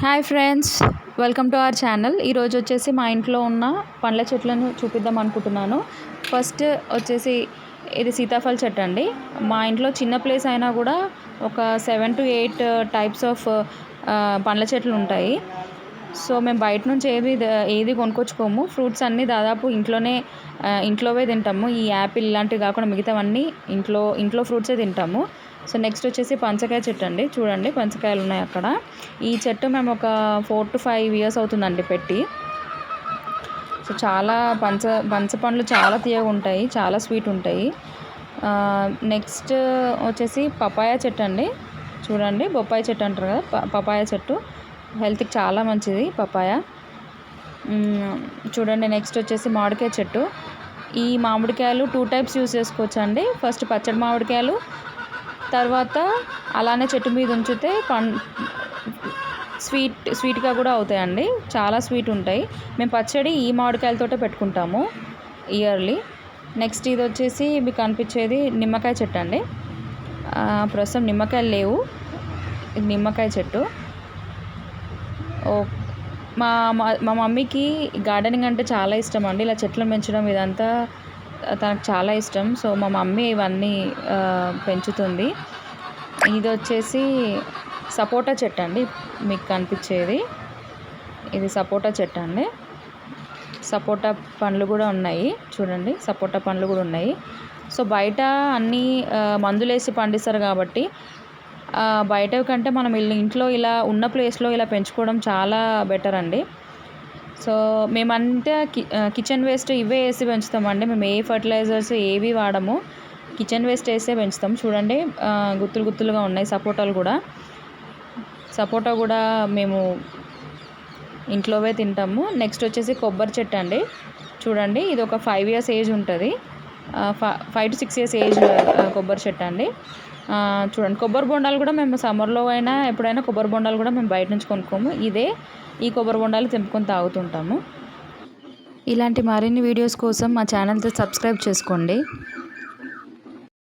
Hi friends welcome to our channel. ఈరోజు వచ్చేసి మా ఇంట్లో ఉన్న పండ్ల చెట్లను చూపిద్దాం అనుకుంటున్నాను. ఫస్ట్ వచ్చేసి ఇది సీతాఫల చెట్టు అండి. మా ఇంట్లో చిన్న ప్లేస్ అయినా కూడా ఒక seven to eight types of పండ్ల చెట్లు ఉంటాయి. సో మేము బయట నుంచి ఏది ఏది కొనుక్కొచ్చుకోము. ఫ్రూట్స్ అన్నీ దాదాపు ఇంట్లోనే ఇంట్లోవే తింటాము. ఈ యాపిల్ ఇలాంటివి కాకుండా మిగతావన్నీ ఇంట్లో ఇంట్లో ఫ్రూట్సే తింటాము. సో నెక్స్ట్ వచ్చేసి పంచకాయ చెట్టు అండి. చూడండి పంచకాయలు ఉన్నాయి అక్కడ. ఈ చెట్టు మేము ఒక ఫోర్ టు ఫైవ్ ఇయర్స్ అవుతుందండి పెట్టి. సో చాలా పంచ పంచ పండ్లు చాలా తీయగా ఉంటాయి చాలా స్వీట్ ఉంటాయి. నెక్స్ట్ వచ్చేసి పపాయ చెట్టు అండి. చూడండి బొప్పాయి చెట్టు అంటారు కదా ప- పపాయ చెట్టు. హెల్త్కి చాలా మంచిది పపాయ చూడండి నెక్స్ట్ వచ్చేసి మామిడికాయ చెట్టు. ఈ మామిడికాయలు టూ టైప్స్ యూస్ చేసుకోవచ్చు అండి ఫస్ట్ పచ్చడి మామిడికాయలు తర్వాత అలానే చెట్టు మీద ఉంచితే పం స్వీట్ స్వీట్గా కూడా అవుతాయండి. చాలా స్వీట్ ఉంటాయి. మేము పచ్చడి ఈ మామిడికాయలతోటే పెట్టుకుంటాము ఇయర్లీ నెక్స్ట్ ఇది వచ్చేసి మీకు కనిపించేది నిమ్మకాయ చెట్టు అండి ప్రస్తుతం నిమ్మకాయలు లేవు. ఇది నిమ్మకాయ చెట్టు. మా మా- మా మమ్మీకి గార్డెనింగ్ అంటే చాలా ఇష్టం అండి. ఇలా చెట్లను పెంచడం ఇదంతా తనకు చాలా ఇష్టం. సో మా మమ్మీ ఇవన్నీ పెంచుతుంది. ఇది వచ్చేసి సపోటా చెట్టు అండి మీకు కనిపించేది ఇది సపోటా చెట్టు అండి. సపోటా పండ్లు కూడా ఉన్నాయి. చూడండి సపోటా పండ్లు కూడా ఉన్నాయి. సో బయట అన్నీ మందులేసి పండిస్తారు కాబట్టి బయట కంటే మనం ఇల్లు ఇంట్లో ఇలా ఉన్న ప్లేస్లో ఇలా పెంచుకోవడం చాలా బెటర్ అండి. సో మేమంతా కి కిచెన్ వేస్ట్ ఇవే వేసి పెంచుతామండి. మేము ఏ ఫర్టిలైజర్స్ ఏవి వాడము కిచెన్ వేస్ట్ వేసే పెంచుతాం. చూడండి గుత్తులు గుత్తులుగా ఉన్నాయి సపోటాలు కూడా. సపోటా కూడా మేము ఇంట్లోవే తింటాము. నెక్స్ట్ వచ్చేసి కొబ్బరి చెట్టు అండి. చూడండి ఇది ఒక ఫైవ్ ఇయర్స్ ఏజ్ ఉంటుంది. Five to six years age కొబ్బరి చెట్టు అండి. చూడండి కొబ్బరి బొండాలు కూడా మేము సమ్మర్లో అయినా ఎప్పుడైనా కొబ్బరి బొండాలు కూడా మేము బయట నుంచి కొనుక్కోము. ఇదే ఈ కొబ్బరి బొండాలు తెంపుకొని తాగుతుంటాము. ఇలాంటి మరిన్ని వీడియోస్ కోసం మా ఛానల్తో సబ్స్క్రైబ్ చేసుకోండి.